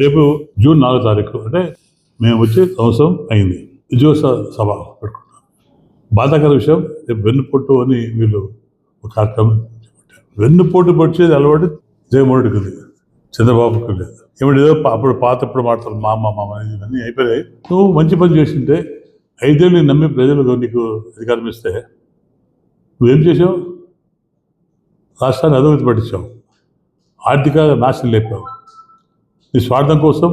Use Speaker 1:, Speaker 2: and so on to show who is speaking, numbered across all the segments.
Speaker 1: రేపు జూన్ నాలుగో తారీఖు అంటే మేము వచ్చే సంవత్సరం అయింది. ఉద్యోగ సభ పెట్టుకున్నాం. బాధాకర విషయం రేపు వెన్నుపోటు అని వీళ్ళు ఒక కార్యక్రమం చేపట్టారు. వెన్నుపోటు పడిచేది అలవాటు జగన్మోహన్ లేదు చంద్రబాబుకి లేదు. ఏమిటి ఏదో అప్పుడు పాత ఇప్పుడు మాట్లాడు మా అమ్మ మామ ఇవన్నీ అయిపోయాయి నువ్వు మంచి పని చేసింటే ఐదేళ్ళు నమ్మి ప్రజలు నీకు అధికారం ఇస్తే నువ్వేం చేసావు? రాష్ట్రాన్ని అధోగతి పట్టించావు. ఆర్థిక నాశనం లేపావు. నీ స్వార్థం కోసం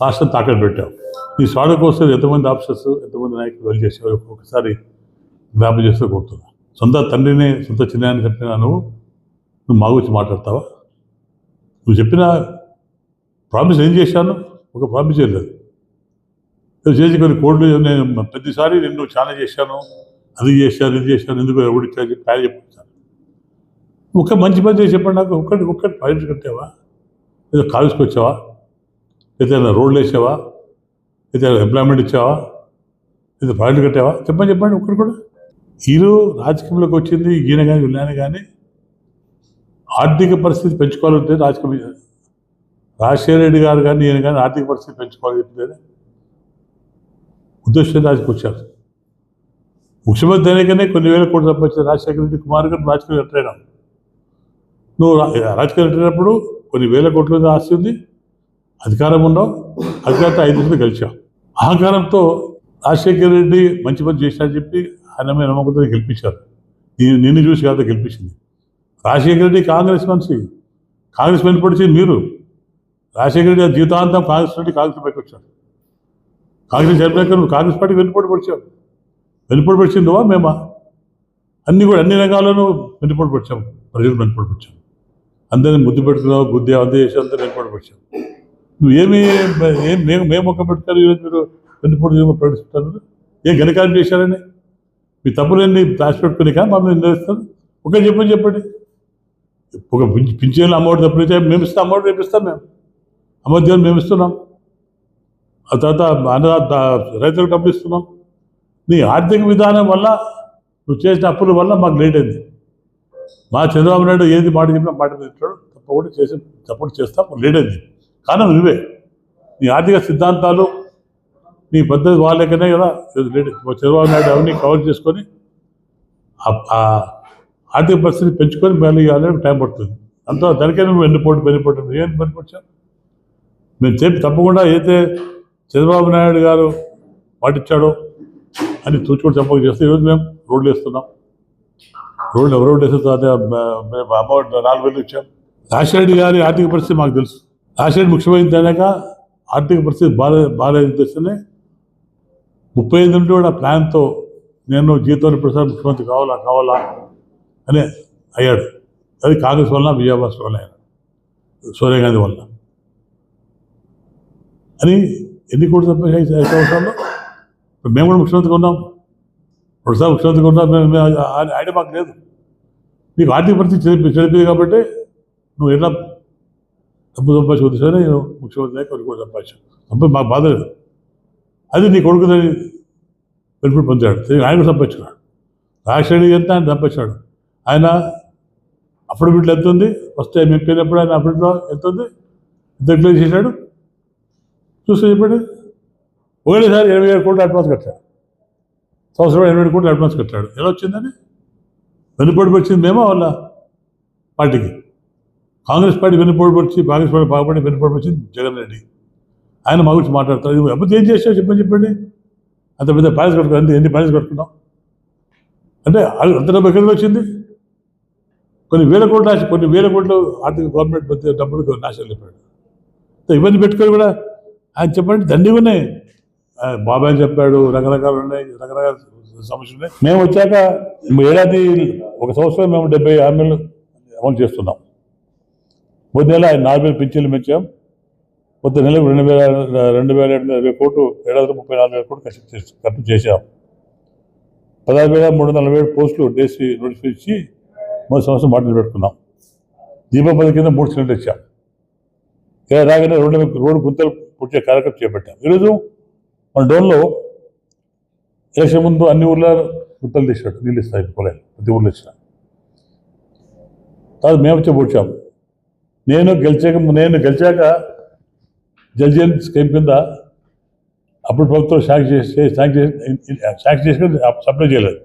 Speaker 1: రాష్ట్రం తాకట్టు పెట్టావు. నీ స్వార్థం కోసం ఎంతమంది ఆఫీసర్స్ ఎంతమంది నాయకులు వెళ్ళి చేసేవారు ఒక్కొక్కసారి జ్ఞాపకం చేస్తూ కోరుతున్నా సొంత తండ్రినే సొంత చిన్నాయని చెప్పినా నువ్వు నువ్వు మా గురించి మాట్లాడతావా? నువ్వు చెప్పిన ప్రామిస్ ఏం చేశాను? ఒక ప్రామిస్ చేయలేదు నువ్వు చేసి కొన్ని కోట్లు నేను ప్రతిసారి నేను చాలా చేశాను అది చేశాను ఇది చేశాను ఎందుకు ఎవడు ఇచ్చారు చెప్పి ఆయన ఒక మంచి పని చేసి చెప్పండి నాకు ఒక్కటి ఒక్కటి ప్రాజెక్ట్ కట్టావా? ఏదో కాలేజ్కి వచ్చావా ఏదైనా రోడ్లు వేసావా? ఏదైనా ఎంప్లాయ్మెంట్ ఇచ్చావా? ఏదో ప్రాజెక్ట్ కట్టావా? చెప్పండి చెప్పండి ఒక్కడు కూడా. ఈరు రాజకీయంలోకి వచ్చింది ఈయన కానీ వీళ్ళని కానీ ఆర్థిక పరిస్థితి పెంచుకోవాలంటే రాజకీయ రాజశేఖర రెడ్డి గారు కానీ ఈయన కానీ ఆర్థిక పరిస్థితి పెంచుకోవాలి చెప్తే ఉద్దేశం రాజకీయ వచ్చారు. ముఖ్యమంత్రి అయినాకనే కొన్ని వేల కోట్లు సంపాదించిన రాజశేఖర రెడ్డి కుమార్ గారు రాజకీయ రిటైర్ నువ్వు రాజకీయ రిటైర్ అయినప్పుడు కొన్ని వేల కోట్ల మీద ఆస్తి ఉంది. అధికారం ఉన్నావు అధికారంతో ఐదు మంది కలిసాం అహంకారంతో రాజశేఖర్ రెడ్డి మంచి పని చేశారని చెప్పి ఆయన మీద నమ్మకంతో గెలిపించారు. నేను నిన్ను చూసి కాదు గెలిపించింది. రాజశేఖర రెడ్డి కాంగ్రెస్ మనిషి. కాంగ్రెస్ వెనుపడిచింది మీరు. రాజశేఖర రెడ్డి జీవితాంతం కాంగ్రెస్ నుండి కాంగ్రెస్ పైకి వచ్చారు. కాంగ్రెస్ చనిపోయాక నువ్వు కాంగ్రెస్ పార్టీ వెనుపడి పడిచావు. వెనుపడి పడిచిందివా మేమా? అన్నీ కూడా అన్ని రంగాల్లోనూ వెనుపడి పడిచాము ప్రజలు వెనుపడి పడిచాము అందరిని ముద్దు పెడుతున్నావు గుద్ది అందే చేసి అందరూ వెనుపడి నువ్వేమి నువ్వు ఏమి ఏం మేము మేము ఒక్క పెడతారు ఈరోజు మీరు వెనుపడి ప్రకటిస్తారు? ఏం ఘనకార్యం చేశారని? మీ తప్పులన్నీ దాచిపెట్టుకుని కానీ మమ్మల్ని నిర్ణయిస్తారు ఒక చెప్పని చెప్పండి. ఒక పింఛన్లు అమౌంట్ తప్పితే మేము ఇస్తాం అమౌంట్ రేపిస్తాం మేము. అమౌంట్ మేము ఇస్తున్నాం. ఆ తర్వాత అన్న రైతులకు డబ్బులు ఇస్తున్నాం. నీ ఆర్థిక విధానం వల్ల నువ్వు చేసిన అప్పుల వల్ల మాకు లేట్ అయింది. మా చంద్రబాబు నాయుడు ఏది మాట చెప్పినా మాట మీద తప్పకుండా చేసి సపోర్ట్ చేస్తాం. లేడని కారణం నువ్వే. నీ ఆర్థిక సిద్ధాంతాలు నీ పద్ధతి వాళ్ళకనే కదా లేడీ చంద్రబాబు నాయుడు అవన్నీ కవర్ చేసుకొని ఆర్థిక పరిస్థితి పెంచుకొని మళ్ళీ ఇవ్వాలని టైం పడుతుంది. అంత దానికైనా నువ్వు వెన్నుపోటు వెన్నుపోటు ఏం వెన్నుపోటు మేము చెప్పి తప్పకుండా అయితే చంద్రబాబు నాయుడు గారు పాటించాడో అని తూచుకొని చెప్పక చేస్తే ఈరోజు మేము రోడ్లు వేస్తున్నాం. రోడ్లు ఎవరు రోడ్లు వేస్తే మేము అమౌంట్ నాలుగు వేలు ఇచ్చాం. రాజశేఖరెడ్డి గారి ఆర్థిక పరిస్థితి మాకు తెలుసు. రాజశేఖరెడ్డి ముఖ్యమైనది అయినాక ఆర్థిక పరిస్థితి బాగా బాగాలేదు తెస్తేనే ముప్పై ఐదు నుండి కూడా ప్లాన్తో నేను జీతం ప్రసాద్ ముఖ్యమంత్రి కావాలా కావాలా అని అయ్యాడు. అది కాంగ్రెస్ వల్ల విజయభాస్ వల్ల అయ్యాడు సోనియా గాంధీ వల్ల అని ఎన్ని కోట్లు సంపాదించాయి ఐదు సంవత్సరాల్లో మేము కూడా ముఖ్యమంత్రిగా ఉన్నాం. ఒకసారి ముఖ్యమంత్రిగా ఉన్నాం. మేము ఐడియా మాకు లేదు. నీకు ఆర్థిక పరిస్థితి చెడిపి చెడిపోయింది కాబట్టి నువ్వు ఎలా డబ్బు సంపాదించుకోవద్దు సరే నేను ముఖ్యమంత్రి కొడుకు కూడా సంపాదించాను. సంపా మాకు బాధ లేదు. అది నీ కొడుకు దాన్ని బెనిఫిట్ పొందాడు. ఆయన సంపాదించుకున్నాడు. రాజశేఖర్ ఎంత ఆయన సంపాదించాడు ఆయన అఫిడవిట్లో ఎంత ఉంది? ఫస్ట్ టైం ఎంపీనప్పుడు ఆయన అఫిడవిట్లో ఎంత ఉంది? ఎంత డిక్లేర్ చేశాడు? చూస్తే చెప్పండి. ఒకటేసారి ఇరవై ఏడు కోట్లు అడ్వాన్స్ కట్టాడు. సంవత్సరం ఎనభై ఏడు కోట్లు అడ్వాన్స్ కట్టాడు. ఎలా వచ్చిందని వెనుపడి వచ్చింది మేమో వాళ్ళ పార్టీకి? కాంగ్రెస్ పార్టీ వెనుపడి వచ్చి కాంగ్రెస్ పార్టీ బాగుపడి వెనుపడి వచ్చింది జగన్ రెడ్డి. ఆయన మా గురించి మాట్లాడతారు. ఇది అప్పుడు ఏం చేసావు చెప్పని చెప్పండి. అంత పెద్ద ప్యాలెస్ కట్టుకున్నాం ఎన్ని ప్యాలెస్ కట్టుకున్నాం? అంటే అది అంత డబ్బు ఎక్కడికి వచ్చింది? కొన్ని వేల కోట్లు ఆశ కొన్ని వేల కోట్లు ఆర్థిక గవర్నమెంట్ పెద్ద డబ్బులకు నాశనం చెప్పాడు ఇవన్నీ పెట్టుకొని కూడా ఆయన చెప్పండి దండిగా ఉన్నాయి. బాబాయ్ చెప్పాడు రకరకాలు ఉన్నాయి రకరకాల సమస్య మేము వచ్చాక ఏడాది ఒక సంవత్సరం మేము డెబ్బై హామీలు అమలు చేస్తున్నాం. పొద్దు నెల నాలుగు వేలు పింఛన్లు పెంచాం. కొత్త నెలకు రెండు వేల రెండు వేల ఏడు వందల ఇరవై కోట్లు ఏడాది ముప్పై నాలుగు వేల కోట్లు ఖర్చు చేసి- ఖర్చు చేశాం. పదహారు వేల మూడు వందల నలభై ఏడు పోస్టులు డేసి నోటిఫై ఇచ్చి మొదటి సంవత్సరం మాటలు పెట్టుకున్నాం. దీపావళి కింద మూడు సిలిండర్ ఇచ్చాం. ఇలా రాగానే రోడ్డు మీద రోడ్డు గుంతలు పుట్టే కార్యక్రమం చేపట్టాం. ఈరోజు మన డోన్లో వేసే ముందు అన్ని ఊర్లో గుంతలు తీసాడు నీళ్ళు ఇస్తాయి పోలేదు ప్రతి ఊర్లో ఇచ్చిన. తర్వాత మేము వచ్చి పుట్టాము నేను గెలిచాక నేను గెలిచాక జల్జీవన్ స్కీమ్ కింద అప్పుడు ప్రభుత్వం శాంక్ చేసి శాంక్ చేసి శాంక్ చేసుకుని సప్లై చేయలేదు.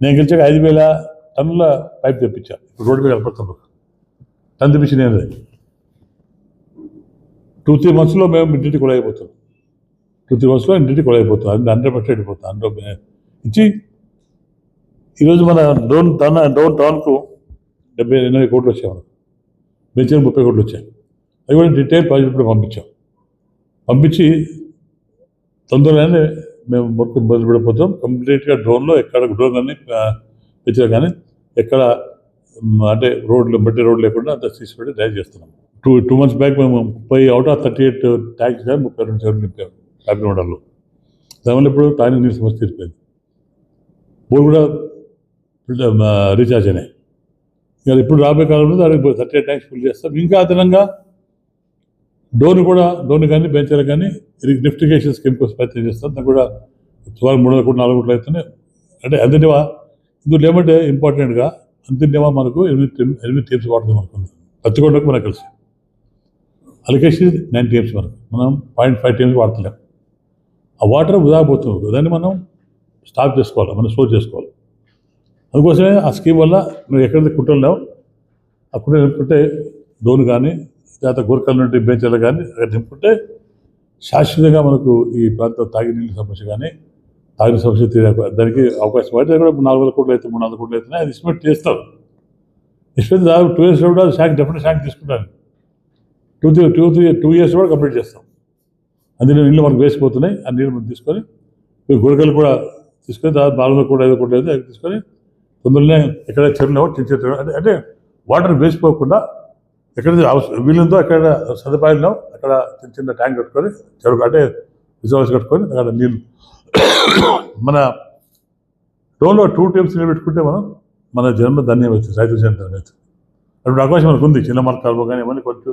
Speaker 1: నేను గెలిచాక ఐదు వేల టన్నుల పైప్ తెప్పించాను ఇప్పుడు రోడ్డు మీద కనపడుతుంది టన్ తెప్పించి నేను టూ త్రీ మంత్స్లో మేము ఇంటికి కూడా అయిపోతుంది. టూ త్రీ మంత్స్లో ఇంటికి కూడా అయిపోతాం హండ్రెడ్ పర్సెంట్ అయిపోతుంది హండ్రెడ్ ఇచ్చి ఈరోజు మన డ్రోన్ టన్ డ్రోన్ టౌన్కు డెబ్బై ఎనభై కోట్లు వచ్చాయి మనకు. ముప్పై కోట్లు వచ్చాయి. అది కూడా డీటెయిల్ ప్రాజెక్ట్ కూడా పంపించాం. పంపించి తొందరగానే మేము మొత్తం మొదలు పెడిపోతాం కంప్లీట్గా డ్రోన్లో ఎక్కడ డ్రోన్ కానీ పిక్చర్ కానీ ఎక్కడ అంటే రోడ్లు మట్టి రోడ్ లేకుండా అంత తీసుకుని డ్రైవ్ చేస్తున్నాం. టూ టూ మంత్స్ బ్యాక్ మేము ముప్పై out of thirty eight tax కానీ ముప్పై రెండు చెరువులు నింపాం కాకినాడలో దానివల్ల ఇప్పుడు తాని నీళ్ళు సమస్య తీరిపోయింది. బోర్ కూడా రీఛార్జ్ అయినాయి. ఇక ఇప్పుడు రాబోయే కాలంలో దానికి థర్టీ ఎయిట్ ట్యాంక్స్ ఫుల్ చేస్తాం. ఇంకా అదనంగా డోన్ కూడా డోన్ కానీ బెంచర్ కానీ లిఫ్టిగేషన్ స్కీమ్ కోసం ప్రయత్నం చేస్తాం. దాన్ని కూడా సుమారు మూడు వందల కోట్లు నాలుగు కోట్లు అవుతున్నాయి. అంటే అందినివా ఇందులో ఏమంటే ఇంపార్టెంట్గా అంతినివా మనకు ఎనిమిది టీమ్ ఎనిమిది టీమ్స్ వాడుతుంది మనకు పత్తికొండకు మనకు కలిసి. అలికేషన్ నైన్ టీమ్స్ వరకు. మనం పాయింట్ ఫైవ్ టీమ్స్ వాడతలేం. ఆ వాటర్ వృధా పోతుంది దాన్ని మనం స్టాప్ చేసుకోవాలి మనం స్టోర్ చేసుకోవాలి. అందుకోసమే ఆ స్కీమ్ వల్ల మేము ఎక్కడైతే కుట్రలు ఆ కుట్ర నింపుకుంటే డోన్ కానీ లేకపోతే గోరకల్ నుండి బెంచర్లు కానీ అక్కడ నింపుకుంటే శాశ్వతంగా మనకు ఈ ప్రాంతం తాగినీళ్ళ సమస్య కానీ తాగిన సమస్య దానికి అవకాశం పడితే కూడా నాలుగు వేల కోట్లు అయితే మూడు వందల కోట్లు అయితే అది ఎస్టిమేట్ చేస్తారు. ఎస్టిమేట్ దాదాపు టూ ఇయర్స్ కూడా శాంక్ డెఫినెట్ శాంక్ తీసుకుంటాను two three two three two years కూడా కంప్లీట్ చేస్తాం. అందులో నీళ్ళు మనకు వేసిపోతున్నాయి ఆ నీళ్ళు మనం తీసుకొని మీరు గురకలు కూడా తీసుకొని దాదాపు నాలుగు కూడా ఐదు కోట్లు తీసుకొని తొందరనే ఎక్కడ చెరువులో చిన్న చిన్న అంటే అంటే వాటర్ వేసిపోకుండా ఎక్కడ వీలుందో వీళ్ళంతో ఎక్కడ సదుపాయాలు అక్కడ చిన్న చిన్న ట్యాంక్ కట్టుకొని చెరువు అంటే రిజర్వర్స్ కట్టుకొని అక్కడ నీళ్ళు. మన రోడ్లో టూ టీమ్స్ నిలబెట్టుకుంటే మనం మన జన్మ ధన్యం అవుతుంది రైతు జన్మ ధన్యం అవుతుంది. అటువంటి అవకాశం మనకు ఉంది చిన్న మార్కాలు కానీ ఇవన్నీ కొంచెం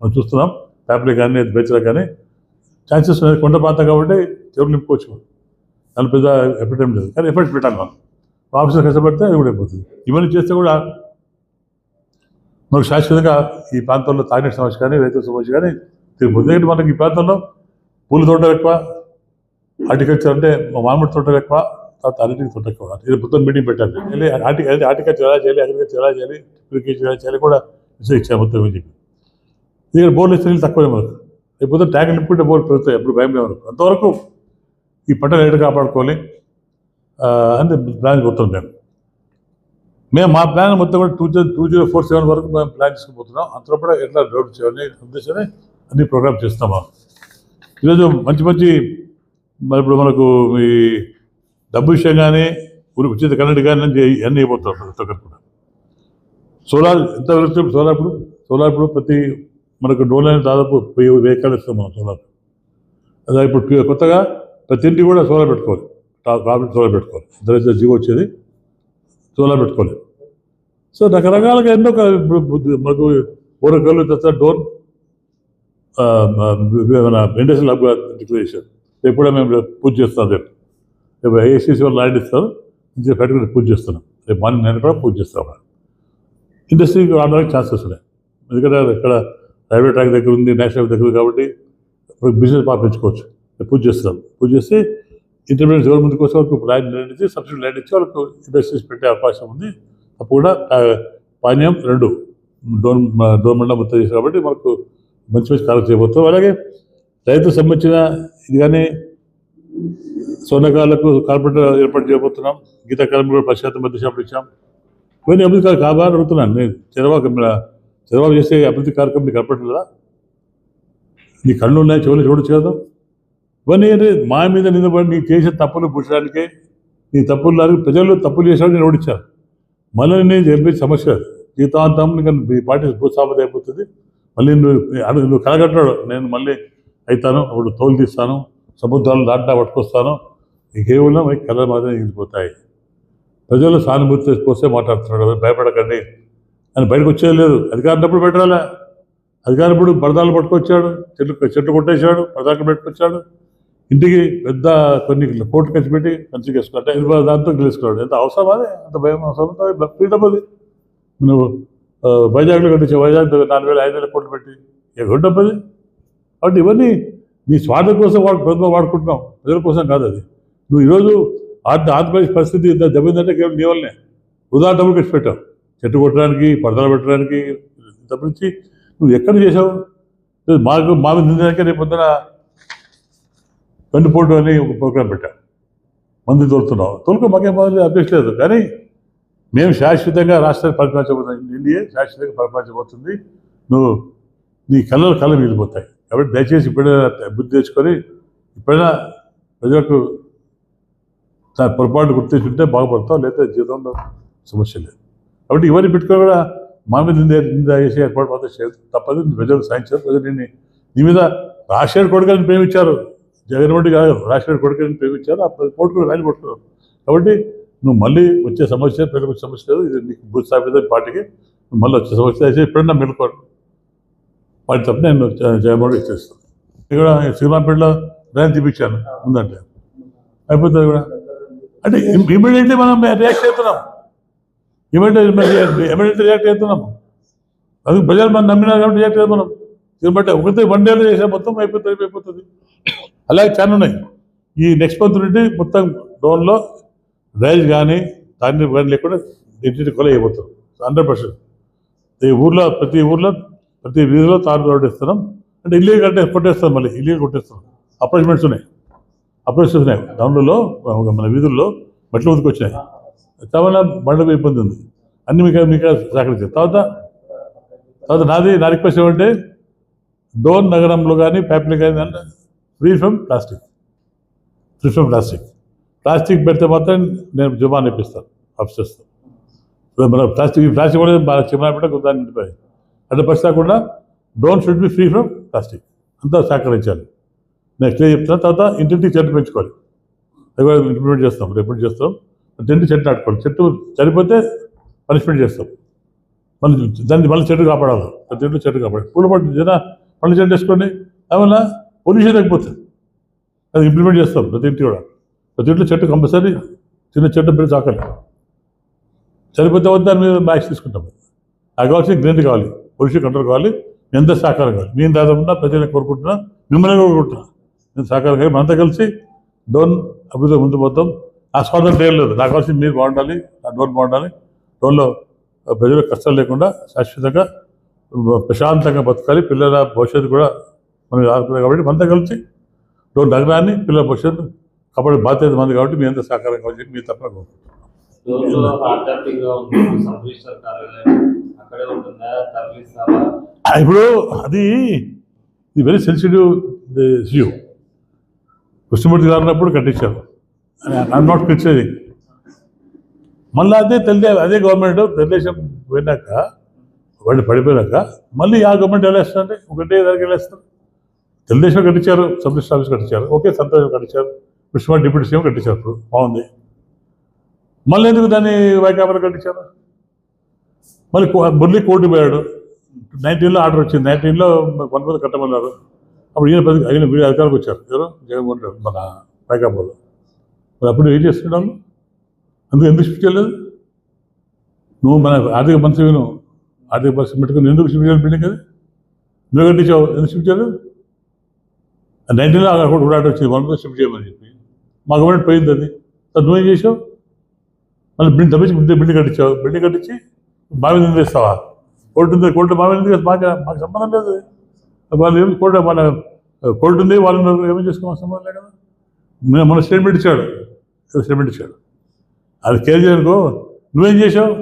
Speaker 1: మనం చూస్తున్నాం ఫ్యాబ్రిక్ కానీ బెచ్చలకు కానీ ఛాన్సెస్ ఉన్నది కొండ ప్రాంతం కాబట్టి చెవులు నింపుకోవచ్చు దాని పెద్ద ఎఫెక్ట్ ఏం లేదు. కానీ ఎఫెక్ట్ పెట్టాలి మనం. ఆఫీసర్ కష్టపడితే అది కూడా అయిపోతుంది. ఇవన్నీ చేస్తే కూడా మనకు శాశ్వతంగా ఈ ప్రాంతంలో తాగిన సమస్య కానీ రైతుల సమస్య కానీ తిరుగుతుంది ఎందుకంటే మనకి ఈ ప్రాంతంలో పూల తోటలు ఎక్కువ హార్టికల్చర్ అంటే మామిడి తోటలు ఎక్కువ తర్వాత అన్నింటికి తోట ఎక్కువ. ఇది మొత్తం మీటింగ్ పెట్టాలి. వెళ్ళి హార్టి హార్టికల్చర్ ఎలా చేయాలి అగ్రికల్చర్ ఎలా చేయాలి ఇరిగేషన్ ఎలా చేయాలి కూడా ఇచ్చారు మొత్తం చెప్పి. ఇక్కడ బోర్లు ఇస్తే నీళ్ళు తక్కువే మనకు. లేకపోతే ట్యాంక్ నింపుకుంటే బోర్లు పెరుగుతాయి ఎప్పుడు భయం లేదు. అంతవరకు ఈ పంటను ఎక్కడ కాపాడుకోవాలి అని ప్లాన్ పోతున్నాం మేము. మేము మా ప్లాన్ మొత్తం కూడా two zero two zero four seven వరకు మేము ప్లాన్ చేసుకుపోతున్నాం అంతలో కూడా ఎట్లా డౌట్ చేయాలని ఉద్దేశమే అన్ని ప్రోగ్రామ్ చేస్తున్నాం ఈరోజు మంచి మంచి మరి ఇప్పుడు మనకు ఈ డబ్బు విషయం కానీ ఊరి ఉచిత కరెంట్ కానీ అన్నీ అయిపోతాం ప్రతి ఒక్కరు కూడా. సోలార్ ఎంత సోలార్ ఇప్పుడు సోలార్ ఇప్పుడు ప్రతి మనకు డోలైన దాదాపు వెయ్యి వెహికల్ ఇస్తాం మనం సోలార్ అదే ఇప్పుడు కొత్తగా ప్రతి ఇంటికి కూడా సోలార్ పెట్టుకోవాలి. టాప్ సోలార్ పెట్టుకోవాలి. దరిద్ర జీవో వచ్చేది సోలార్ పెట్టుకోవాలి. సో రకరకాలుగా ఎన్నో మనకు ఊరకల్లు తర్వాత డోర్ ఆ, మన ఇండస్ట్రియల్ హబ్ డిక్లరేషన్ రేపు కూడా మేము పూజ చేస్తాం రేపు. రేపు ఏసీసీ వాళ్ళు ల్యాండ్ ఇస్తారు. ఇంకొక పెట్టుకుని పూజ చేస్తున్నాం. రేపు మార్నింగ్ నేను కూడా పూజ చేస్తాం ఇండస్ట్రీకి రావడానికి ఛాన్సెస్ ఉన్నాయి. ఎందుకంటే ఇక్కడ రైల్వే ట్రాక్ దగ్గర ఉంది నేషనల్ దగ్గర ఉంది కాబట్టి బిజినెస్ బాగా పెంచుకోవచ్చు పూజ చేస్తాం పూజ చేస్తే ఇంటర్మీడియట్ ఎవరి ముందుకు కోసం వరకు ల్యాండ్ ల్యాండ్ ఇచ్చి సబ్సిడీ ల్యాండ్ ఇచ్చి వాళ్ళకు ఇండస్ట్రీస్ పెట్టే అవకాశం ఉంది. అప్పుడు కూడా పానీయం రెండు డోన్ డోన్ మొత్తం చేసి కాబట్టి మనకు మంచి మంచి కార్యక్రమం చేయబోతాం అలాగే రైతుకు సంబంధించిన ఇది కానీ సోనకాలకు కార్పొరేటర్ ఏర్పాటు చేయబోతున్నాం. గీతా కార్మికులు కూడా పశ్చాత్త మధ్య షాపులు ఇచ్చాం. ఇవన్నీ అభివృద్ధి కావాలని అడుగుతున్నాను. నేను చంద్రబాబు చంద్రబాబు చేసే అభివృద్ధి కార్యక్రమం నీకు కనపడలేదా నీ కళ్ళు ఉన్నాయి చెవులు చూడొచ్చు కదా? ఇవన్నీ మా మీద నిలబడి నీ చేసే తప్పులు పుట్టడానికే నీ తప్పులు లాగా ప్రజలు తప్పులు చేసాడు నేను ఓడించాను మళ్ళీ నేను చెప్పే సమస్య జీతాంతం జీవితాంతం ఇంకా మీ పార్టీ భూస్థాపత అయిపోతుంది. మళ్ళీ నువ్వు నువ్వు కలగట్టాడు. నేను మళ్ళీ అవుతాను అప్పుడు తోలు తీస్తాను సముద్రాలు దాటా పట్టుకొస్తాను. కేవలం కళ మాత్రమే మిగిలిపోతాయి. ప్రజలు సానుభూతి పోస్తే మాట్లాడుతున్నాడు భయపడకండి. అని బయటకు వచ్చేది లేదు. అధికారినప్పుడు పెట్టాలా? అధికారిప్పుడు పరదాలు పట్టుకొచ్చాడు? చెట్లు చెట్లు కొట్టేశాడు? పరదాలు పెట్టుకొచ్చాడు? ఇంటికి పెద్ద కొన్ని కోట్లు ఖర్చు పెట్టి మంచిగా వేసుకుంటే ఇది దాంతో గెలుచుకున్నాడు. ఎంత అవసరం అదే? అంత భయం అవసరం ఫ్రీడమ్ అది. నువ్వు వైజాగ్లో కట్టించే వైజాగ్ నాలుగు వేల ఐదు వేల కోట్లు పెట్టి. ఎక్కడ డబ్బు అది? కాబట్టి ఇవన్నీ నీ స్వార్థం కోసం వాడు ప్రభుత్వం వాడుకుంటున్నావు. ప్రజల కోసం కాదు అది. నువ్వు ఈరోజు ఆంధ్ర ఆంధ్రప్రదేశ్ పరిస్థితి ఇంత దెబ్బతిందంటే కేవలం నీ వల్లనే. వృధా డబ్బులు ఖర్చు పెట్టావు. చెట్టు కొట్టడానికి పడతలు పెట్టడానికి తప్పించి నువ్వు ఎక్కడ చేసావు మాకు మా మీద నిందడానికే రేపు పొద్దున వెన్నుపోటు అని ఒక ప్రోగ్రాం పెట్టాం. మంది తోలుతున్నావు. తోలుకో మాకేం బాధ అభ్యర్థి లేదు. కానీ మేము శాశ్వతంగా రాష్ట్రాన్ని పరిపాలించబోతున్నాం ఇండియా శాశ్వతంగా పరిపాలించబోతుంది నువ్వు నీ కళ్ళలు కళ్ళు మిగిలిపోతాయి. కాబట్టి దయచేసి ఇప్పుడైనా బుద్ధి తెచ్చుకొని ఇప్పుడైనా ప్రజలకు తన పొరపాటు గుర్తించుంటే బాగుపడతావు లేదా జీవితంలో సమస్య లేదు. కాబట్టి ఇవన్నీ పెట్టుకొని కూడా మా మీద నింద నింద చేసి ఏర్పాటు మాత్రం చేయదు తప్పదు. ప్రజలు సాధించారు ప్రజలు నేను నీ మీద రాజశేఖర్ కొడుకని ప్రేమించారు. జగన్మోహన్ రెడ్డి కాదు రాజశేఖర్ కొడుకని ప్రేమించారు. ఆ పది కోట్లు రాజు పట్టుకున్నారు. కాబట్టి నువ్వు మళ్ళీ వచ్చే సమస్య ప్రజలకు సమస్య లేదు. ఇది నీకు భూస్థాపిత పార్టీకి నువ్వు మళ్ళీ వచ్చే సమస్య అయితే ఎప్పుడన్నా మెలుకోరు వాటి తప్ప నేను జగన్మోహన్ రెడ్డి ఇచ్చేస్తాను ఇక్కడ శ్రీరాంపేటలో ర్యాన్ తీపించాను ఉందంటే. అయిపోతుంది కూడా. అంటే ఇమీడియట్లీ మనం రియాక్ట్ చేస్తున్నాం ఇమీడియట్ ఇమీడియట్ రియాక్ట్ అవుతున్నాము అది ప్రజలు మనం నమ్మినారు కాబట్టి రియాక్ట్ అవుతాం మనం ఎందుకంటే ఒకటే వన్ డేలో చేసే మొత్తం అయిపోతుంది అయిపోతుంది. అలాగే చాలా ఉన్నాయి. ఈ నెక్స్ట్ మంత్ నుండి మొత్తం డోన్లో రైజ్ కానీ దాన్ని కానీ లేకుండా ఇంటింటి కొల అయిపోతాం. హండ్రెడ్ పర్సెంట్ ఈ ఊర్లో ప్రతి ఊర్లో ప్రతి వీధిలో తాడు రోడ్డు అంటే ఇల్లు కట్టే కొట్టేస్తాం మళ్ళీ. ఇల్లు కొట్టేస్తాం. అపార్ట్మెంట్స్ ఉన్నాయి. అప్రోచ్ ఉన్నాయి. టౌన్లలో మన వీధుల్లో మెట్లు ముందుకు వచ్చినాయి చాలా ఇబ్బంది ఉంది అన్ని మీకు మీకు సహకరించారు తర్వాత తర్వాత నాది నా రిక్వెస్ట్ ఏమంటే డోన్ నగరంలో కానీ ప్యాప్లీ కానీ free from plastic free from plastic plastic పెడితే మాత్రం నేను జుమాన్ ఇప్పిస్తాను అప్సేస్తాను మన ప్లాస్టిక్ ఈ ప్లాస్టిక్ కూడా బాగా చిమనా పెట్ట కొంత నిండిపోయి అంటే పరిస్థితి కాకుండా done should be free from plastic అంతా సహకరించాలి. నెక్స్ట్ డే చెప్తాను తర్వాత ఇంటింటికి చెట్టు పెంచుకోవాలి. అది కూడా ఇంప్లిమెంట్ చేస్తాం రిపోర్ట్ చేస్తాం. ఇంటి చెట్టు నాటుకోవాలి చెట్టు చనిపోతే పనిష్మెంట్ చేస్తాం. మళ్ళీ దాన్ని మళ్ళీ చెట్టు కాపాడాలి. ప్రతి ఇంట్లో చెట్టు కాపాడాలి. పూల పట్టు జన పళ్ళు చెట్టు వేసుకోండి ఏమన్నా పొల్యూషన్ తగ్గిపోతుంది. అది ఇంప్లిమెంట్ చేస్తాం ప్రతి ఇంటి కూడా. ప్రతి ఇంట్లో చెట్టు కంపల్సరీ చిన్న చెట్టు పెట్టి చాకలి చనిపోతే వద్ద దాని మీద మ్యాక్స్ తీసుకుంటాం. అది కావాల్సిన గ్రీన్ కావాలి. పొల్యూషన్ కంట్రోల్ కావాలి. ఎంత సహకారం కావాలి. నేను దాదాపున్నా ప్రజలను కోరుకుంటున్నా. మిమ్మల్ని కోరుకుంటున్నా. నేను సహకారం కావాలి. మనంతా కలిసి డోన్ అభివృద్ధి ముందు పోతాం. ఆ స్వాతంత్రం ఏం లేదు నాకు కావాల్సింది మీరు బాగుండాలి నా డోన్ బాగుండాలి. డోన్లో ప్రజలకు కష్టాలు లేకుండా శాశ్వతంగా ప్రశాంతంగా బతకాలి. పిల్లల భవిష్యత్తు కూడా మనకి ఆదుకోవాలి కాబట్టి మనంతా కలిసి డోన్ నగరాన్ని పిల్లల భవిష్యత్తు కాపాడే బాధ్యత మంది కాబట్టి మీ అంతా సహకారం కావాలి మీ ఆ, ఇప్పుడు అది ఇది వెరీ సెన్సిటివ్ ఇష్యూ కృష్ణమూర్తి గారు ఉన్నప్పుడు కట్టించారు. ఐఎమ్ నాట్ క్రిటిసైజింగ్ మళ్ళీ అదే తెలి అదే గవర్నమెంట్ తెలుగుదేశం పోయినాక వాళ్ళు పడిపోయాక మళ్ళీ ఆ గవర్నమెంట్ ఎలా ఒకటే దానికి ఎలా తెలుగుదేశం కట్టించారు సబ్ రిజిస్టర్ ఆఫీస్ కట్టించారు ఓకే సంతోషం కట్టించారు కృష్ణ డిప్యూటీ సీఎం కట్టించారు ఇప్పుడు బాగుంది. మళ్ళీ ఎందుకు దాన్ని వైకాపాలు కట్టించారు? మళ్ళీ మురళి కోర్టు పోయాడు. నైన్టీన్లో ఆర్డర్ వచ్చింది నైన్టీన్లో కొంతమంది కట్టమన్నారు. అప్పుడు ఈయన పది ఆయన వీళ్ళు అధికారులకు వచ్చారు. ఎవరు? జగన్మోహన్ రెడ్డి మన వైకాపాలో. మరి అప్పుడు ఏం చేస్తున్నాను అందుకు ఎందుకు షిఫ్ట్ చేయలేదు? నువ్వు మన ఆర్థిక మంత్రి ఆర్థిక పరిస్థితి పెట్టుకుని ఎందుకు షిఫ్ట్ చేయాలి బిల్డింగ్ అది? నువ్వు కట్టించావు ఎందుకు షిఫ్ట్ చేయలేదు? నైన్టీన్లో అక్కడ కూడా ఆర్డర్ వచ్చింది వన్ షిఫ్ట్ చేయమని చెప్పి. మా గవర్నమెంట్ పోయింది అది. సార్ నువ్వేం చేసావు? మళ్ళీ బిల్డింగ్ తప్పించి బిల్డింగ్ కట్టించావు. బిల్డింగ్ కట్టించి బావి నిందిస్తావా? కోర్టు ఉంది కోర్టు బావి నింది మాకు మాకు సంబంధం లేదు. వాళ్ళు ఏమి కోర్టు మన కోర్టు ఉంది వాళ్ళు ఏమేం చేసుకోవాలి సంబంధం లేదు కదా. మన స్టేట్మెంట్ ఇచ్చాడు. ఏదో ఇచ్చాడు అది కేర్ నువ్వేం చేసావు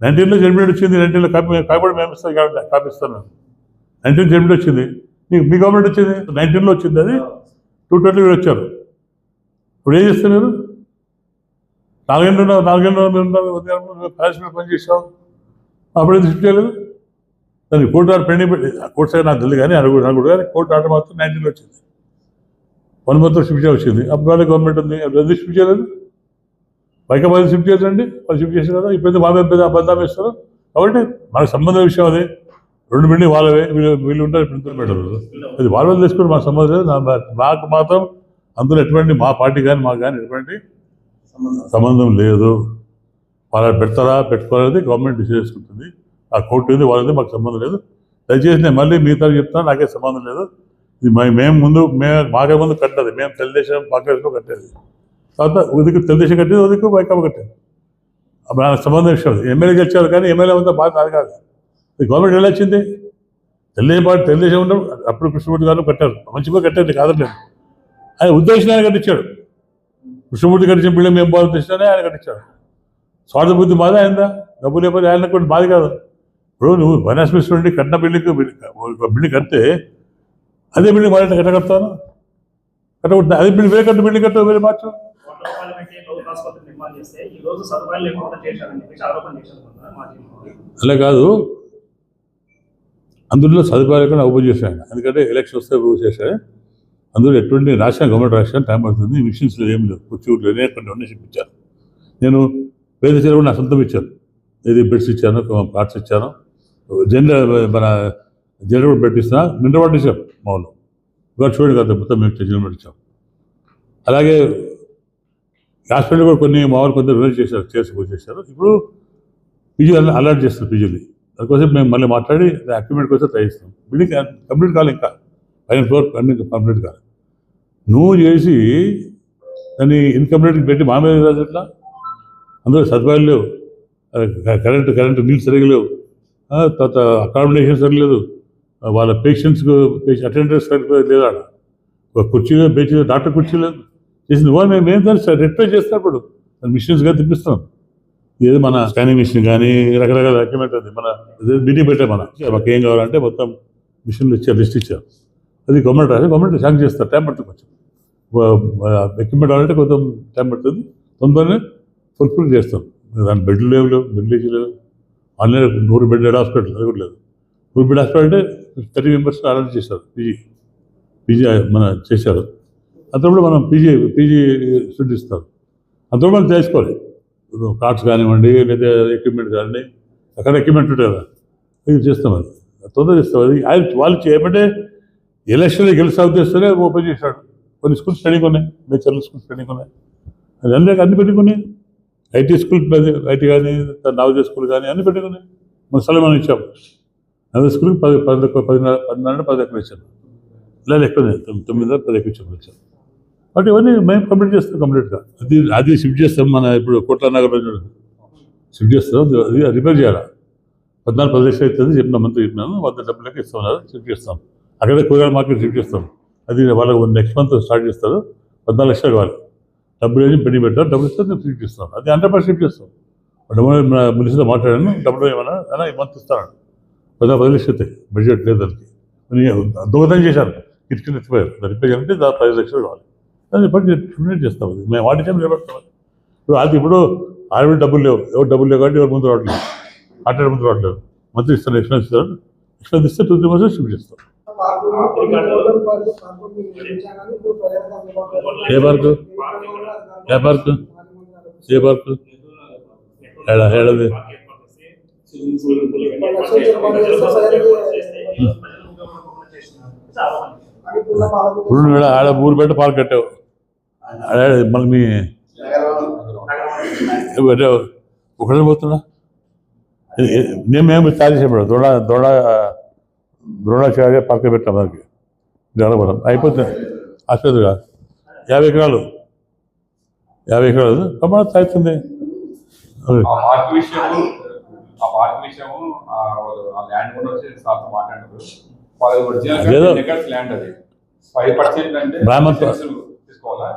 Speaker 1: నైన్టీన్లో జడ్మెంట్ వచ్చింది నైన్టీన్లో కాపీ కాపీ మేము ఇస్తాను కాబట్టి కాపీ నైన్టీన్ జడ్మెంట్ వచ్చింది మీకు మీ గవర్నమెంట్ వచ్చింది నైన్టీన్లో వచ్చింది అది టూ ట్వంటీ వచ్చారు. ఇప్పుడు ఏం చేస్తున్నారు? నాలుగేళ్ళు నాలుగంట నాలుగేళ్ళు ఉదయం ప్యాలెస్ మీద పని చేసాం అప్పుడు ఎందుకు షిఫ్ట్ చేయలేదు? దానికి కోర్టు ఆర్డర్ పెండింగ్ పెట్టి కోర్టు సైడ్ నాకు తెలియదు కానీ అనుకుంటున్నాను అడుగు కానీ కోర్టు ఆర్డర్ మాత్రం నైన్టీన్లో వచ్చింది. వన్ మంత్ షిఫ్ట్ చేయాల్సింది. వచ్చింది అప్పుడు గవర్నమెంట్ ఉంది. అప్పుడు ఎందుకు షిఫ్ట్ చేయలేదు? వైకాపాది షిఫ్ట్ చేయండి వాళ్ళు షిఫ్ట్ చేశారు కదా ఇప్పుడు మా పెద్ద అబద్ధం వేస్తారు? కాబట్టి మనకు సంబంధం విషయం అది. రెండు బిల్డింగ్ వాళ్ళవే. వీళ్ళు వీళ్ళు ఉంటారు ఇప్పుడు ఇద్దరు పెట్టరు అది వాళ్ళ వాళ్ళు తీసుకుని మాకు సంబంధం లేదు. నాకు మాత్రం అందులో ఎటువంటి మా పార్టీ కానీ మాకు కానీ ఎటువంటి సంబంధం లేదు. వాళ్ళు పెడతారా పెట్టుకోవాలనేది గవర్నమెంట్ డిసైడ్ చేసుకుంటుంది. ఆ కోర్టు ఉంది వాళ్ళది మాకు సంబంధం లేదు. దయచేసి నేను మళ్ళీ మిగతా చెప్తాను. నాకే సంబంధం లేదు. ఇది మే- మేము ముందు మేము మాకే ముందు కట్టదు. మేము తెలుగుదేశం కాంగ్రెస్లో కట్టేది. తర్వాత ఉదికి తెలుగుదేశం కట్టేది ఉదికి వైకాపా కట్టేది. అప్పుడు నాకు సంబంధం విషయం ఎమ్మెల్యే గెలిచారు కానీ ఎమ్మెల్యే అంతా బాగా కాదు కాదు. ఇది గవర్నమెంట్ ఎలా వచ్చింది? తెలుగుదేశం పార్టీ తెలుగుదేశం ఉండడం అప్పుడు కృష్ణమూర్తి గారు కట్టారు. మంచిగా కట్టారు కాదండి ఆయన ఉద్దేశం ఆయన కట్టించాడు. కృష్ణమూర్తి కట్టించిన బిల్లు మేము బాగా తెచ్చినానే ఆయన కట్టించాడు. స్వార్థ బుద్ధి మాదే అయిందా డబ్బు లేకపోతే ఆయన కూడా బాధ కాదు. ఇప్పుడు నువ్వు ఫైనాన్స్ మినిస్టర్ నుండి కట్టిన బిల్డింగ్ ఒక బిల్డింగ్ కడితే అదే బిల్డింగ్ మళ్ళీ కట్ట కడతాను కట్టకూడదు అదే బిల్డింగ్ వేరే కట్టు బిల్డింగ్ కట్టు వేరే మార్చు.
Speaker 2: చేశారు.
Speaker 1: అలా కాదు. అందులో సదుపాయాలు కూడా ఓపెన్ చేశాను ఎందుకంటే ఎలక్షన్ వస్తే చేశాను అందులో ఎటువంటి రాష్ట్రం గవర్నమెంట్ రాష్ట్రం టైం పడుతుంది. మిషన్స్ ఏం లేవు. కుర్చీలు కొన్ని అన్నీ ఇప్పించాను నేను పేద చీర కూడా నా సొంతం ఇచ్చాను. ఇది బెడ్స్ ఇచ్చాను కార్డ్స్ ఇచ్చాను. జనరల్ మన జైలు కూడా పెట్టిస్తున్నా మినరల్ పట్టించాం మామూలు చూడండి కదా మొత్తం మేము జనరల్ పెట్టించాం. అలాగే హాస్పిటల్ కూడా కొన్ని మామూలు కొంత రిలీజ్ చేశారు చేసి చేశారు ఇప్పుడు పీజీ అలర్ట్ చేస్తారు పీజీని. అందుకోసం మేము మళ్ళీ మాట్లాడి అక్యుమెంట్ కోసం ట్రై చేస్తాం బిల్డింగ్ కంప్లీట్ కాలే ఇంకా. పైన ఫ్లోర్ అన్ని కంప్లీట్ కాలే. నువ్వు చేసి దాన్ని ఇన్కంప్లీట్ పెట్టి మా మీద రాదు ఎట్లా అందులో సదుపాయాలు లేవు. కరెంటు కరెంటు నీళ్ళు సరిగా లేవు. తర్వాత అకామిడేషన్ సరిలేదు లేదు. వాళ్ళ పేషెంట్స్కు అటెండెన్స్ సరిగ్గా లేదు ఆడ ఒక కుర్చీ బెంచ్ డాక్టర్ కుర్చీ లేదు చేసింది. వాళ్ళు మేము ఏం రెక్టిఫై చేస్తాం ఇప్పుడు. మిషన్స్గా తిప్పిస్తాం ఏది మన స్కానింగ్ మిషన్ కానీ రకరకాల డాక్యుమెంట్ అది. మన మీటింగ్ పెట్టే మన. మాకు ఏం కావాలంటే మొత్తం మిషన్లు ఇచ్చారు లిస్ట్ ఇచ్చారు. అది గవర్నమెంట్ రాసి గవర్నమెంట్ శాంక్షన్ చేస్తారు. టైం పడుతుంది కొంచెం. ఎక్విప్మెంట్ కావాలంటే కొంచెం టైం పడుతుంది. తొందరనే ఫుల్ఫిల్ చేస్తాం. దాని బెడ్లు లేవు లేవు. బెడ్లు లేవు ఆన్లైన్ నూరు బెడ్ హాస్పిటల్ అది కూడా లేదు. నూరు బెడ్ హాస్పిటల్ అంటే థర్టీ మెంబర్స్ అరేంజ్ చేశారు. పీజీ పీజీ మన చేశారు. అంతప్పుడు మనం పీజీ పీజీ సృష్టిస్తారు ఇస్తారు అంతప్పుడు మనం చేసుకోవాలి. కార్డ్స్ కానివ్వండి లేదా ఎక్విప్మెంట్ కానివ్వండి అక్కడ ఎక్విప్మెంట్ ఉంటుంది కదా ఇది చేస్తాం అది. తొందరగా ఇస్తాం అది. ఆయన వాళ్ళు చేయమంటే ఎలక్షన్లో గెలిచే ఉద్దేశంలో ఓపెన్ చేశాడు. కొన్ని స్కూల్స్ ట్రైనింగ్ ఉన్నాయి నేచర్ల స్కూల్స్ స్టడీ ఉన్నాయి అది అన్నీ అన్ని పెట్టుకున్నాయి ఐటీ స్కూల్ ఐటీ కానీ నవోదయ స్కూల్ కానీ అన్ని పెట్టుకున్నాయి మన స్థలం ఇచ్చాము నవోదయ స్కూల్కి పది పది పదిన్నర పదిన్నర పది ఎక్కడ ఇచ్చాము లేదా ఎక్కువ తొమ్మిది పది ఎకరం ఇచ్చాము వచ్చాను బట్ ఇవన్నీ మేము కంప్లీట్ చేస్తాం కంప్లీట్గా అది అది షిఫ్ట్ చేస్తాం మన ఇప్పుడు కోట్ల నగర్ షిఫ్ట్ చేస్తాం అది రిపేర్ చేయాలి? పద్నాలుగు పది లక్షలు అవుతుంది చెప్పిన మంత్రి చెప్పినాను వంద డబ్బులకి ఇస్తాం షిఫ్ట్ చేస్తాం. అక్కడే కూరగాయల మార్కెట్ షిఫ్ట్ చేస్తాం. అది వాళ్ళకి నెక్స్ట్ మంత్ స్టార్ట్ చేస్తారు పద్నాలుగు లక్షలు కావాలి. డబ్బులు ఏమి పెట్టి పెట్టారు డబ్బులు ఇస్తే నేను షిఫ్ట్ చేస్తాను అది హండ్రెడ్ పర్సెంట్ షిఫ్ట్ చేస్తాం. డబ్బులు మున్సిపల్ మాట్లాడాను డబ్బులు ఏమన్నా అలా ఈ మంత్ ఇస్తాను. పది లక్షలు బడ్జెట్ లేదు దానికి దొంగతనం చేశారు. కిటికీలు ఎత్తిపోయారు. దాన్ని రిపేర్ చేయాలంటే దాని పది లక్షలు కావాలి. దాన్ని బడ్జెట్ ఫినిట్ చేస్తాం అది మేము వాటి టైం నిలబెడతాం. ఇప్పుడు అది ఇప్పుడు ఆడవి డబ్బులు లేవు. ఎవరు డబ్బులు లేవు కాబట్టి ఎవరు ముందు రావట్లేదు. ఆట ముందు రావట్లేదు. మంత్రి ఇస్తారు ఎక్స్పెన్స్ ఇస్తారు ఎక్స్పెన్స్ ఇస్తే టూ త్రీ మంత్స్ షిఫ్ట్ చేస్తాం ఏ పార్కు? ఏ పార్కు? ఏ పార్కు? ఏడ ఇప్పుడు ఆడ ఊరు పెట్టి పార్క్ కట్టావు. ఆడ మళ్ళీ మీ పెట్టావు ఒకటే పోతున్నా? నేను మేము తయారు చేయబడు దొడ దొడ ద్రోణాచార్య పార్క్ పెట్టాం మనకి గడపడం అయిపోతుంది కాదు యాభై ఎకరాలు. యాభై ఎకరాలు. ప్రమాణం అదే.
Speaker 3: ఆ పార్క్ విషయము ఆ వాళ్ళు- ల్యాండ్ కూడా వచ్చి సార్తో మాట్లాడారు వాళ్ళది ఒరిజినల్. ఎకర్స్ ల్యాండ్ అది. ఫైవ్ పర్సెంట్ అంటే తీసుకోవాలా?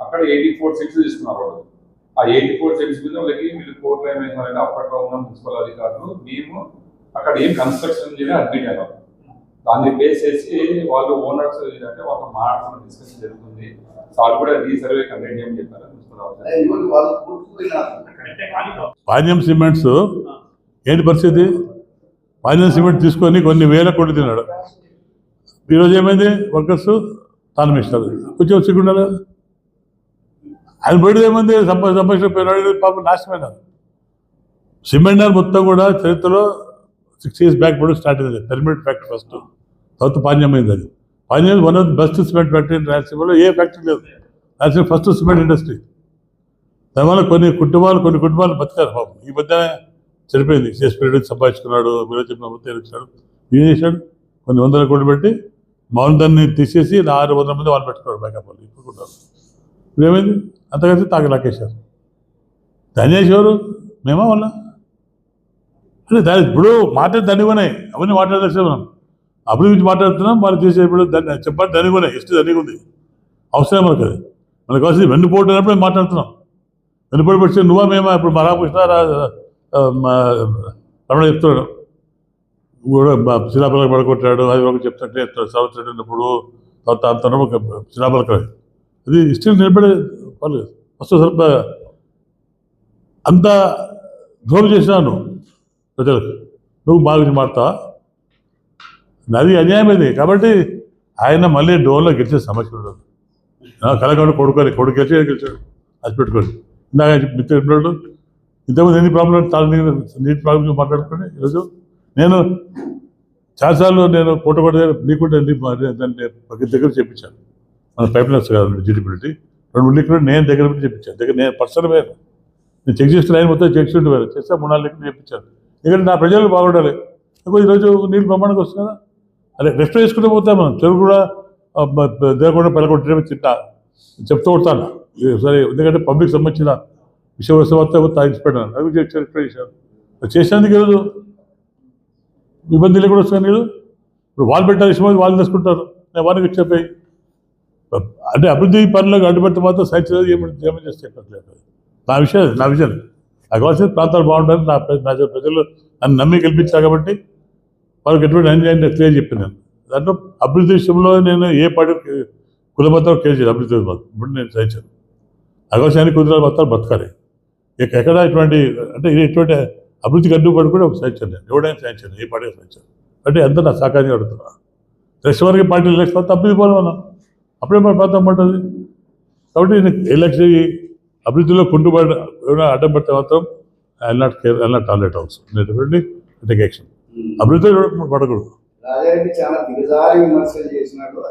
Speaker 3: అక్కడ ఎయిటీ ఫోర్ సెంట్స్ తీసుకున్నారు వాళ్ళు. ఆ ఎయిటీ ఫోర్ సెంట్స్ మీద వాళ్ళకి వీళ్ళు కోర్టు ఏమైందంటే అప్పట్లో ఉన్న మున్సిపల్ అధికారులు మేము అక్కడ ఏం కన్స్ట్రక్షన్ చేయని అడ్మిట్ అయినాం దాన్ని బేస్ చేసి వాళ్ళు ఓనర్స్ ఏంటంటే వాళ్ళతో మాట్లాడుతున్న డిస్కషన్ జరుగుతుంది. సార్ కూడా రీసర్వే కండక్ట్ చేయమని చెప్పారు మున్సిపల్ ఆఫీసర్.
Speaker 1: పాణ్యం సిమెంట్స్ ఏంటి పరిస్థితి? పాణ్యం సిమెంట్ తీసుకొని కొన్ని వేల కోట్లు తిన్నాడు. ఈరోజు ఏమైంది? వర్కర్స్ తాను ఇస్తారు కొంచెం సిగ్గుండాలి ఆయన బయటది ఏమైంది? సంప పాపం నాశనమైనారు సిమెంట్ మొత్తం కూడా చరిత్రలో సిక్స్ ఇయర్స్ బ్యాక్ కూడా స్టార్ట్ అయింది. పెర్మినెంట్ ఫ్యాక్టరీ ఫస్ట్ తర్వాత పాణ్యం అయింది అది. Panyam one of the best cement factory రాయలసీమలో ఏ ఫ్యాక్టరీ లేదు. రాయలసీమ ఫస్ట్ సిమెంట్ ఇండస్ట్రీ దానివల్ల కొన్ని కుటుంబాలు కొన్ని కుటుంబాలు బతికారు పాపం. ఈ మధ్య చనిపోయింది చేసిపోయాడు సంపాదించుకున్నాడు మీరు చెప్పిన మొత్తం ఇచ్చాడు ఏం చేశాడు? కొన్ని వందల కోట్లు పెట్టి మౌనందాన్ని తీసేసి ఆరు వందల మంది వాళ్ళు పెట్టుకున్నారు బ్యాకప్ వాళ్ళు. ఇప్పుడు కూడా. ఇప్పుడు ఏమైంది తాగి లాకేశారు దాని చేసేవారు మేమా వాళ్ళ? అంటే దాని ఇప్పుడు మాట్లాడి దండిగోనాయి అవన్నీ మాట్లాడలేదు మనం. అభివృద్ధి గురించి మాట్లాడుతున్నాం వాళ్ళు చేసే ఇప్పుడు దాన్ని చెప్పండి దండిగోనాయి హిస్టరీ దానికి ఉంది. అవసరం మనకు అది. మనకు కావాల్సింది వెన్నుపోటు అన్నప్పుడు మాట్లాడుతున్నాం. వెన్నుపోటు పెట్టి నువ్వా మేమా? ఇప్పుడు మా రా- రమణ చెప్తున్నాడు. కూడా శిలాపలక పడగొట్టాడు అది ఒక చెప్తుంటే సావిత్రి ఉన్నప్పుడు తర్వాత అంతనం ఒక శిలాపలక అది ఇష్టం నిలబడే పర్లేదు. ఫస్ట్ స్వల్ప అంత ద్రోహం చేసినాను ప్రజలకు. నువ్వు మా గురించి నాది అన్యాయం అన్యాయమైంది కాబట్టి ఆయన మళ్ళీ డోర్లో గెలిచే సమస్య ఉండదు. కలగండి కొడుకోని కొడుకు గెలిచి గెలిచాడు. అది పెట్టుకోండి. ఇందాక మిత్రుడు ఇంతకుముందు ఎన్ని ప్రాబ్లం తాను నీరు నీటి ప్రాబ్లం మాట్లాడుకుని ఈరోజు నేను చాలాసార్లు నేను కోట కోట నీకుంటే దాన్ని దగ్గర చెప్పించాను. మన పైప్ లైన్స్ కాదు జిడిబిలిటీ రెండు లీకులు నేను దగ్గర పెట్టి చెప్పించాను. దగ్గర నేను పర్సనల్ వేరు. నేను చెక్ చేసిన లైన్ మొత్తం చెక్ చేసి వేరు. చేస్తే మూడు నాలుగు లీకులు చెప్పించాను ఎందుకంటే నా ప్రజలు బాగుండాలి. ఈరోజు నీళ్ళు ప్రమాణంగా వస్తుంది కదా. అదే రెస్ట్ చేసుకుంటూ పోతాం మనం చెరువు కూడా దేవకుండా పెళ్ళగొట్టే తింటా. చెప్తూ కొడతాను ఇది సరే ఎందుకంటే పబ్లిక్ సంబంధించిన విషయ వస్తే వస్తే అది రెస్ట్రా చేశాను అది ఈరోజు ఇబ్బందులు కూడా వస్తాను కదా. ఇప్పుడు వాళ్ళు పెట్టారు ఇష్టం వాళ్ళు తీసుకుంటారు. నేను వాళ్ళకి చెప్పాయి అంటే అభివృద్ధి పనులకు అడ్డుపెట్టి మాత్రం సైన్స్ ఏమని చేస్తే ఎక్కట్లేదు. నా విషయం నా విజన్. నాకు కావాల్సిన ప్రాంతాలు బాగుండాలి నా ప్ర- నా ప్రజలు నన్ను నమ్మి గెలిపించారు కాబట్టి వాళ్ళకి ఎటువంటి అన్యాయం క్లియర్ చెప్పాను నేను. దాంట్లో అభివృద్ధి విషయంలో నేను ఏ పార్టీ కులమతం క్లియర్ అభివృద్ధి ఇప్పుడు నేను సహించాను అవకాశానికి కుదిరాలు మాత్రం బతకాలి. ఇక ఎక్కడ ఇటువంటి అంటే ఇది ఎటువంటి అభివృద్ధికి అడ్డుపడి కూడా ఒక శాంక్షన్ ఎవడైనా శాంక్షన్ ఏ పార్టీ శాంక్షన్ అంటే ఎంత నా సహకారంగా అడుగుతున్నా? నెక్స్ట్ వరకు పార్టీ ఎలక్షన్ అభివృద్ధి పోవాలి మనం. అప్పుడే మన ప్రాంతం పడుతుంది కాబట్టి ఎలక్షన్ అభివృద్ధిలో కుంటుబడి ఏమైనా అడ్డం పడితే మాత్రం I not care I not tolerate also అనేటువంటి టేక్ యాక్షన్ అభివృద్ధి పడకూడదు.